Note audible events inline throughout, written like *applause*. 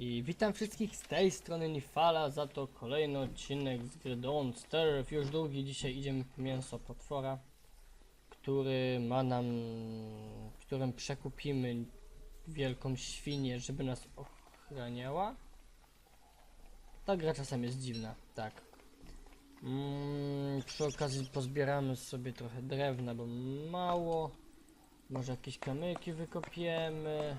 I witam wszystkich z tej strony Nifala, za to kolejny odcinek z gry Don't Starve. Już drugi, dzisiaj idziemy po mięso potwora, który ma nam, którym przekupimy wielką świnię, żeby nas ochraniała. Ta gra czasem jest dziwna, tak. Mm, przy okazji pozbieramy sobie trochę drewna, bo mało. Może jakieś kamyki wykopiemy.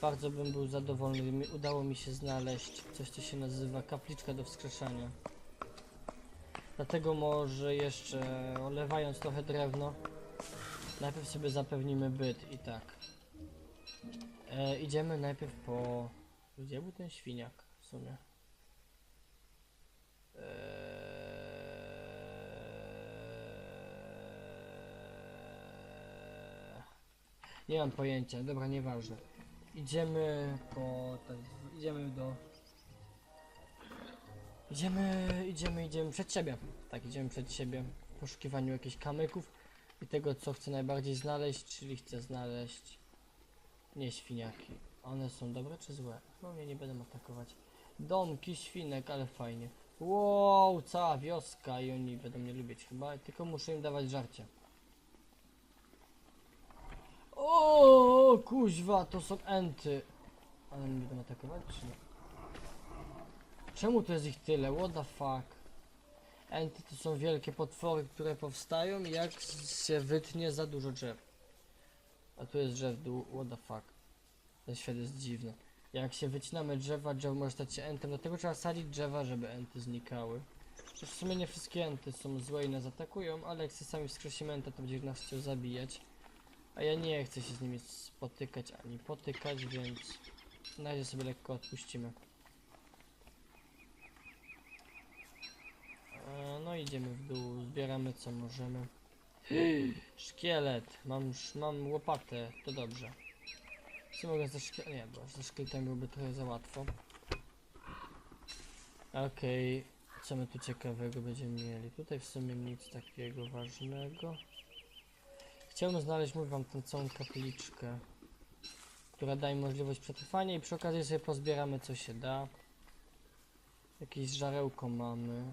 Bardzo bym był zadowolony, gdyby udało mi się znaleźć coś, co się nazywa kapliczka do wskrzeszania. Dlatego może jeszcze olewając trochę drewno, najpierw sobie zapewnimy byt i tak. E, idziemy najpierw po... Gdzie był ten świniak w sumie? Eee... Nie mam pojęcia, dobra, nieważne. Idziemy po... ten- idziemy do... Idziemy, idziemy, idziemy przed siebie. Tak, idziemy przed siebie w poszukiwaniu jakichś kamyków i tego, co chcę najbardziej znaleźć, czyli chcę znaleźć... Nie świniaki. One są dobre czy złe? No mnie nie będą atakować. Domki świnek, ale fajnie. Wow, cała wioska i oni będą mnie lubić chyba, tylko muszę im dawać żarcie. O, kuźwa, to są enty. Ale mnie będą atakować, czy nie? Czemu to jest ich tyle? What the fuck? Enty to są wielkie potwory, które powstają jak się wytnie za dużo drzew. A tu jest drzew dół, what the fuck? Ten świat jest dziwny. Jak się wycinamy drzewa, drzewo może stać się entem, dlatego trzeba sadzić drzewa, żeby enty znikały. W sumie nie wszystkie enty są złe i nas atakują, ale jak sami wskrzesimy enta, to będzie nas chciał zabijać. A ja nie chcę się z nimi spotykać ani potykać, więc na razie sobie lekko odpuścimy. E, No idziemy w dół, zbieramy co możemy. *gasps* Szkielet, mam, mam łopatę, to dobrze. Czy mogę ze szkieletem? Nie, bo ze szkieletem byłoby trochę za łatwo. Okej, co my tu ciekawego będziemy mieli? Tutaj w sumie nic takiego ważnego. Chciałbym znaleźć, mówię wam, tę całą kapliczkę, która daje możliwość przetrwania i przy okazji sobie pozbieramy co się da. Jakieś żarełko mamy,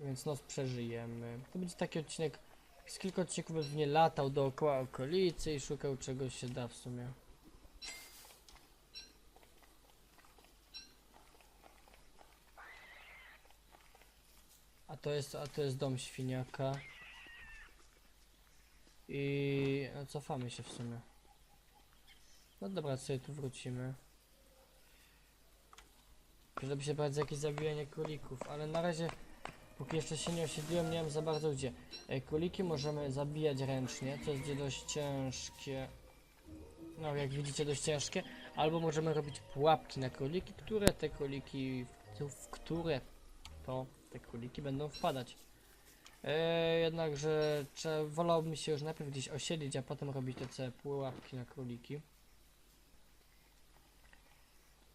więc noc przeżyjemy. To będzie taki odcinek, z kilka odcinków pewnie latał dookoła okolicy i szukał czego się da w sumie. A to jest, a to jest dom świniaka. I no, cofamy się w sumie. No dobra, sobie tu wrócimy. Żeby się brać jakieś zabijanie królików, ale na razie, póki jeszcze się nie osiedliłem, nie wiem za bardzo gdzie. E, króliki możemy zabijać ręcznie, co jest dość ciężkie. No, jak widzicie, dość ciężkie. Albo możemy robić pułapki na króliki, które te króliki, w które to te króliki będą wpadać. Eee, jednakże wolałbym się już najpierw gdzieś osiedlić, a potem robić te całe pułapki na króliki.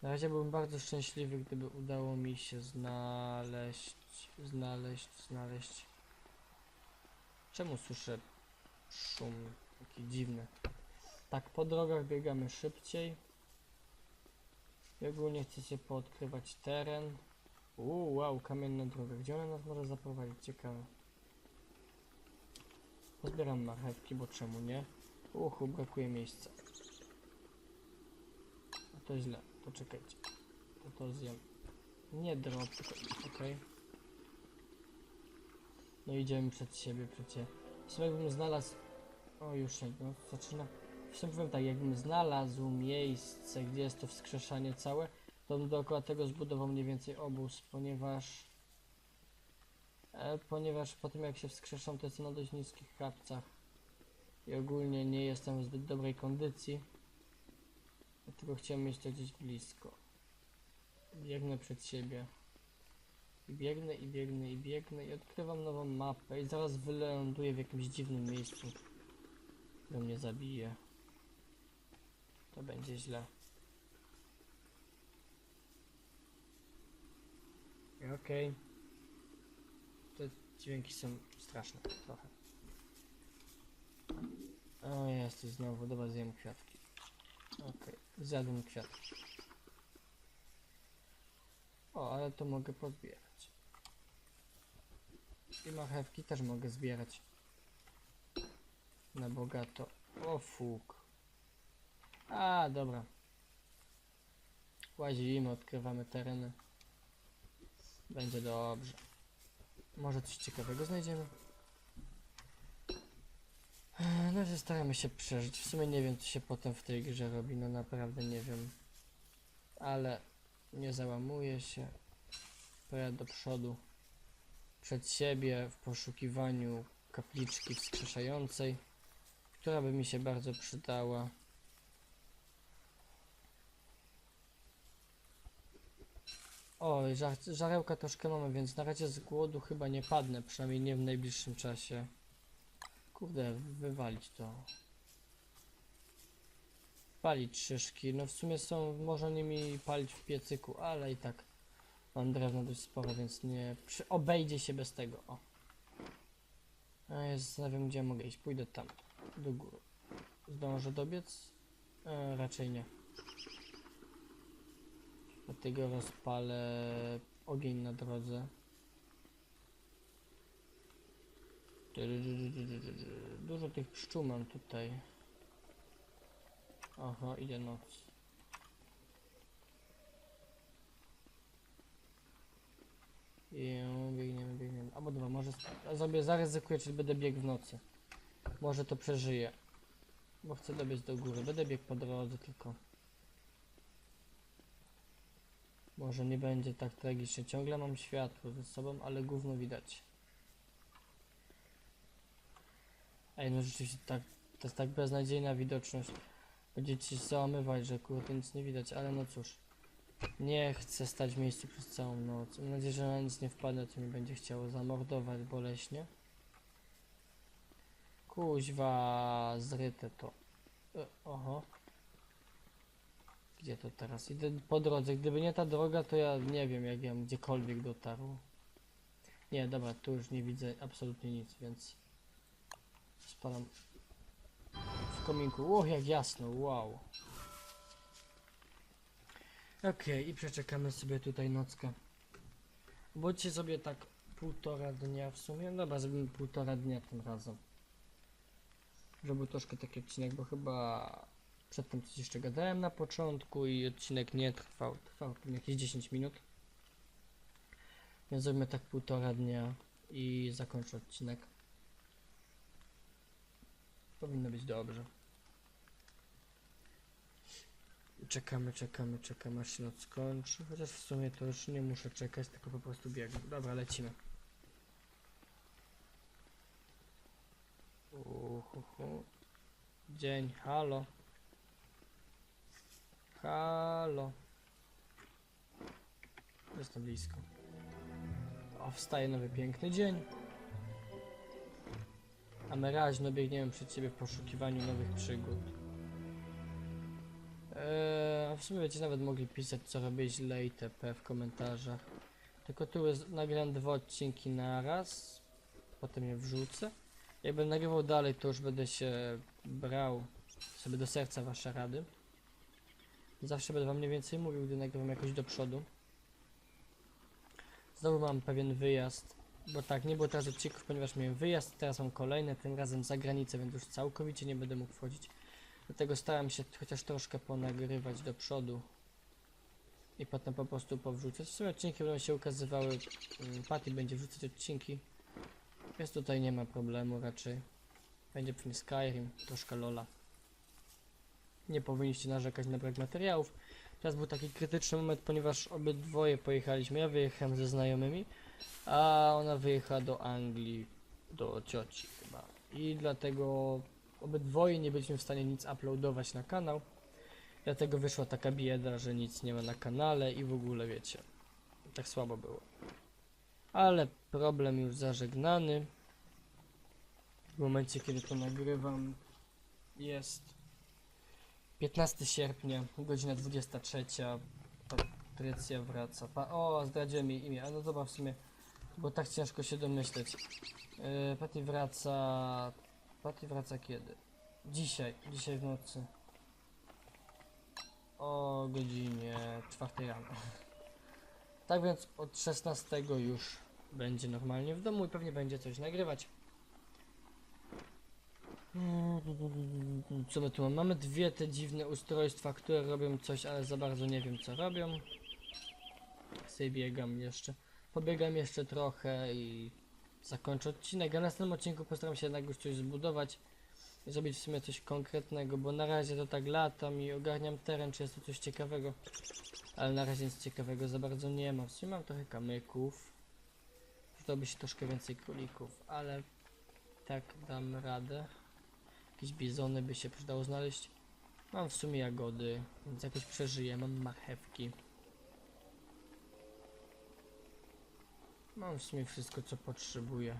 Na razie byłbym bardzo szczęśliwy, gdyby udało mi się znaleźć, znaleźć, znaleźć. Czemu słyszę szum taki dziwny? Tak, po drogach biegamy szybciej. I ogólnie chcę się poodkrywać teren. Uuu, wow, kamienna droga. Gdzie ona nas może zaprowadzić? Ciekawe. Pozbieram marchewki, bo czemu nie? Uchu, brakuje miejsca. A to źle, poczekajcie. To to zjem. Nie drop, okej. No idziemy przed siebie, przecie. W sumie jakbym znalazł... O, już się, no, zaczyna... W sumie powiem tak, jakbym znalazł miejsce, gdzie jest to wskrzeszanie całe, to bym dookoła tego zbudował mniej więcej obóz, ponieważ e, ponieważ po tym jak się wskrzeszam to jestem na dość niskich kapcach i ogólnie nie jestem w zbyt dobrej kondycji dlatego chciałem mieć to gdzieś blisko. Biegnę przed siebie. I biegnę i biegnę i biegnę i odkrywam nową mapę i zaraz wyląduję w jakimś dziwnym miejscu które mnie zabije. To będzie źle. Okej. Te dźwięki są straszne trochę. O jesteś znowu, dobra zjem kwiatki. Okej, zjadłem kwiatki. O, ale to mogę pozbierać. I marchewki też mogę zbierać. Na bogato. O fuk. A, dobra. Łazimy, odkrywamy tereny. Będzie dobrze. Może coś ciekawego znajdziemy? Eee, No, że staramy się przeżyć. W sumie nie wiem, co się potem w tej grze robi. No, naprawdę nie wiem. Ale nie załamuję się. Pojadę do przodu. Przed siebie w poszukiwaniu kapliczki wskrzeszającej, która by mi się bardzo przydała. Oj, żar żarełka troszkę mamy, więc na razie z głodu chyba nie padnę, przynajmniej nie w najbliższym czasie. Kurde, wywalić to. Palić szyszki, no w sumie są, można nimi palić w piecyku, ale i tak mam drewno dość sporo, więc nie, przy, obejdzie się bez tego, o. Ja zastanawiam, gdzie mogę iść, pójdę tam, do góry. Zdążę dobiec? E, raczej nie. Dlatego rozpalę ogień na drodze. Dużo tych pszczół mam tutaj. Aha, idzie noc. I biegniemy, biegniemy. Albo dobra, może sobie zaryzykuję, czyli będę biegł w nocy. Może to przeżyję. Bo chcę dobiec do góry. Będę biegł po drodze tylko. Może nie będzie tak tragicznie. Ciągle mam światło ze sobą, ale gówno widać. Ej, no rzeczywiście tak, to jest tak beznadziejna widoczność. Będziecie się załamywać, że kurde nic nie widać, ale no cóż. Nie chcę stać w miejscu przez całą noc. Mam nadzieję, że na nic nie wpadnę, to mi będzie chciało zamordować boleśnie. Kuźwa, zryte to. E, oho. Gdzie to teraz? Idę po drodze. Gdyby nie ta droga, to ja nie wiem, jak ja gdziekolwiek dotarł. Nie, dobra, tu już nie widzę absolutnie nic, więc spalam w kominku. O, jak jasno, wow. Okej, i przeczekamy sobie tutaj nockę. Bądźcie sobie tak półtora dnia w sumie. Dobra, zrobimy półtora dnia tym razem. Żeby troszkę taki odcinek, bo chyba przedtem coś jeszcze gadałem na początku i odcinek nie trwał, trwał jakieś 10 minut. Więc zrobimy tak półtora dnia i zakończę odcinek. Powinno być dobrze. Czekamy, czekamy, czekamy aż się noc skończy. Chociaż w sumie to już nie muszę czekać, tylko po prostu biegnę. Dobra, lecimy. Uhuhu. Dzień, halo. Halo. Jestem blisko. O, wstaje nowy piękny dzień. A my raźno biegniemy przed ciebie w poszukiwaniu nowych przygód. Eee, w sumie będziecie nawet mogli pisać co robię źle itp. w komentarzach. Tylko tu jest, dwa odcinki na raz. Potem je wrzucę. Jak będę nagrywał dalej, to już będę się brał sobie do serca wasze rady. Zawsze będę wam mniej więcej mówił, gdy nagrywam jakoś do przodu. Znowu mam pewien wyjazd, bo tak, nie było teraz odcinków, ponieważ miałem wyjazd, teraz mam kolejny, tym razem za granicę, więc już całkowicie nie będę mógł wchodzić. Dlatego staram się chociaż troszkę ponagrywać do przodu i potem po prostu powrzucać. W sumie odcinki będą się ukazywały, mm, Patty będzie wrzucać odcinki, więc tutaj nie ma problemu raczej. Będzie pewnie Skyrim, troszkę Lola. Nie powinniście narzekać na brak materiałów. Teraz był taki krytyczny moment, ponieważ obydwoje pojechaliśmy. Ja wyjechałem ze znajomymi, a ona wyjechała do Anglii, do cioci chyba. I dlatego obydwoje nie byliśmy w stanie nic uploadować na kanał. Dlatego wyszła taka bieda, że nic nie ma na kanale i w ogóle wiecie. Tak słabo było. Ale problem już zażegnany. W momencie, kiedy to nagrywam, jest 15 sierpnia, godzina 23. Patrycja wraca. Pa o, zdradziłem jej imię, a no dobra, w sumie było tak ciężko się domyśleć. Yy, Patty wraca. Patty wraca kiedy? Dzisiaj, dzisiaj w nocy. O godzinie 4 rano. Tak więc od 16 już będzie normalnie w domu i pewnie będzie coś nagrywać. Co my tu mamy? Mamy dwie te dziwne ustrojstwa, które robią coś, ale za bardzo nie wiem co robią. Sobie biegam jeszcze. Pobiegam jeszcze trochę i zakończę odcinek. A na następnym odcinku postaram się jednak już coś zbudować. Zrobić w sumie coś konkretnego, bo na razie to tak latam i ogarniam teren, czy jest tu coś ciekawego. Ale na razie nic ciekawego za bardzo nie ma. W sumie mam trochę kamyków. Przydałoby się troszkę więcej królików, ale tak dam radę. Jakieś bizony by się przydało znaleźć. Mam w sumie jagody, więc jakoś przeżyję. Mam marchewki. Mam w sumie wszystko, co potrzebuję.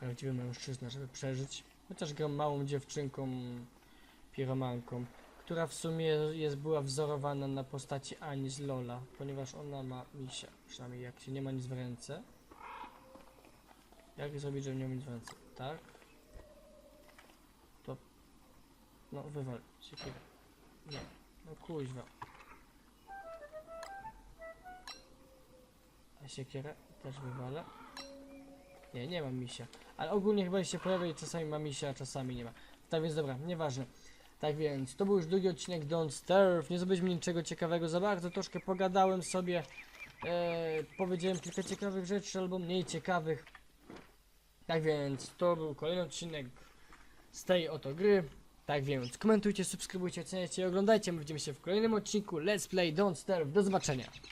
Prawdziwy mężczyzna, żeby przeżyć. Chociaż gram małą dziewczynką, piromanką, która w sumie jest, była wzorowana na postaci Ani z Lola, ponieważ ona ma misia, przynajmniej jak się nie ma nic w ręce. Jak zrobić, żeby nie mieć w ręce? Tak? To... No, wywal. Siekierę. Nie. No kuźwa. A siekierę też wywalę. Nie, nie mam misia. Ale ogólnie chyba się pojawia i czasami ma misia, a czasami nie ma. Tak więc dobra, nieważne. Tak więc, to był już drugi odcinek Don't Starve. Nie zrobiliśmy niczego ciekawego za bardzo. Troszkę pogadałem sobie. E, powiedziałem kilka ciekawych rzeczy, albo mniej ciekawych. Tak więc, to był kolejny odcinek z tej oto gry. Tak więc, komentujcie, subskrybujcie, oceniajcie i oglądajcie. My widzimy się w kolejnym odcinku Let's Play Don't Starve. Do zobaczenia.